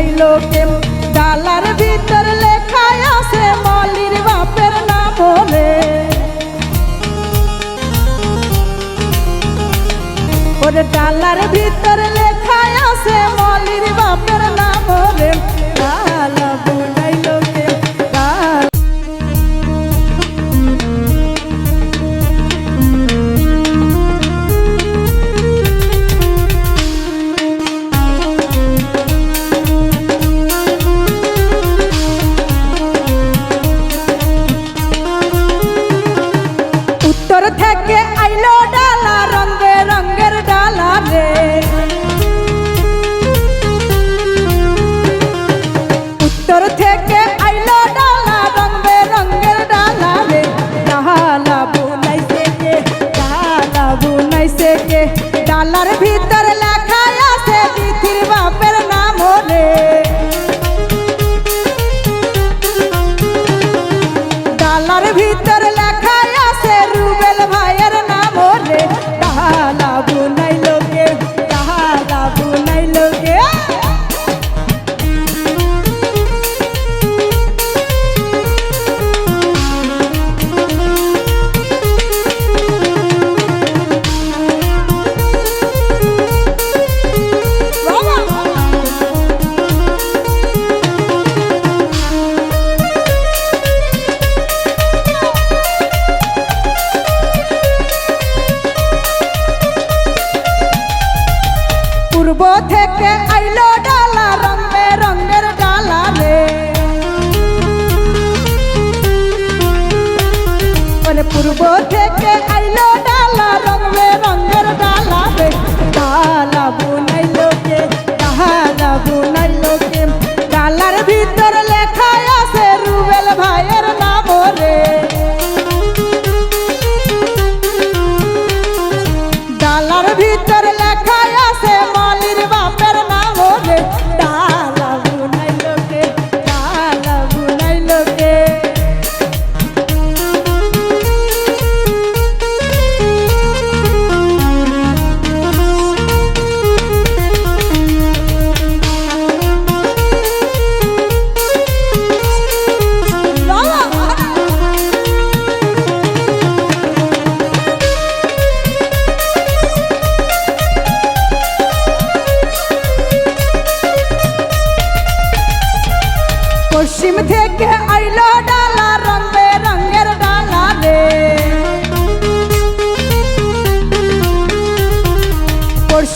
চাইলো কেউ ডালার ভিতর লেখায় আছে মলির বাপের না বলে ওর ডালার ভিতর জানালার ভিতর পূর্ব থেকে আইলো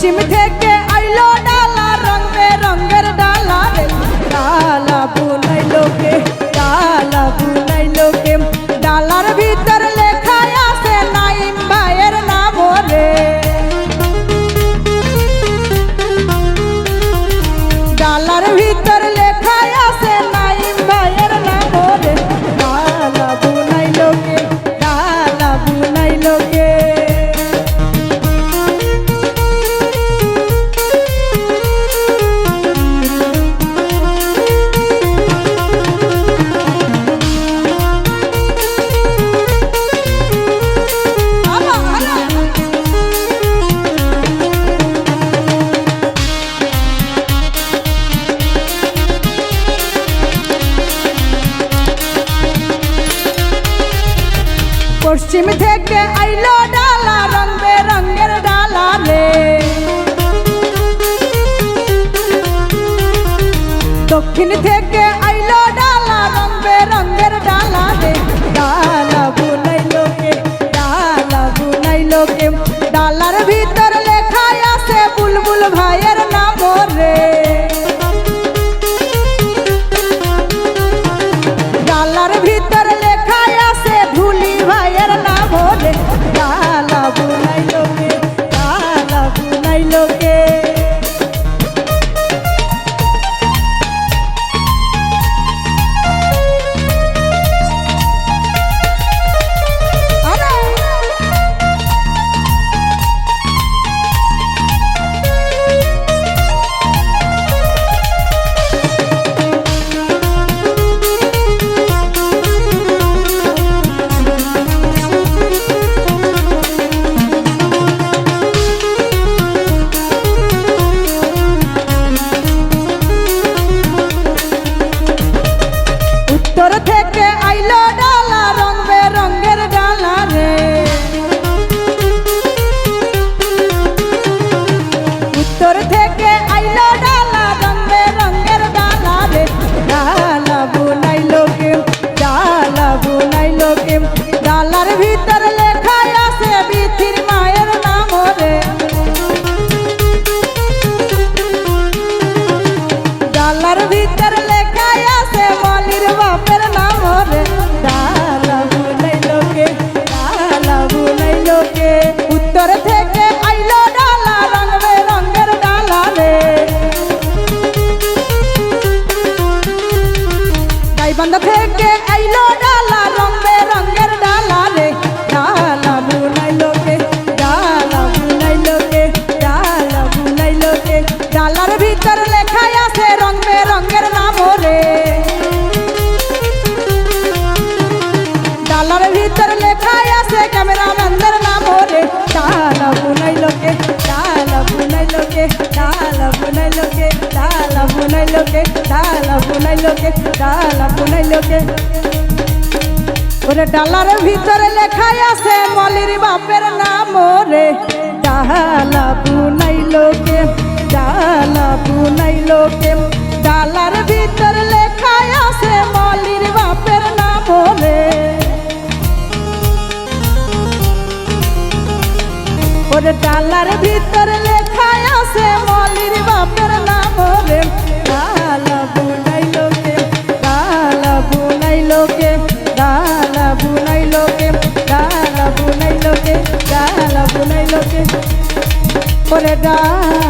Şimdi tek দক্ষিণ থেকে দিয়ে আইলো ডালা রঙে রঙের বুনাইলোকে ডালা বুনাইলোকে ডালা বুনাইলোকে ওরে ডালার ভিতরে লেখাই আছে মলির বাপের নাম রে। ডালা বুনাইলোকে ডালা বুনাইলোকে ডালার ভিতরে লেখাই আছে মলির বাপের নাম রে। ওরে ডালার ভিতরে লেখাই আছে মলির বাপের নাম রে। ডালা বুনাই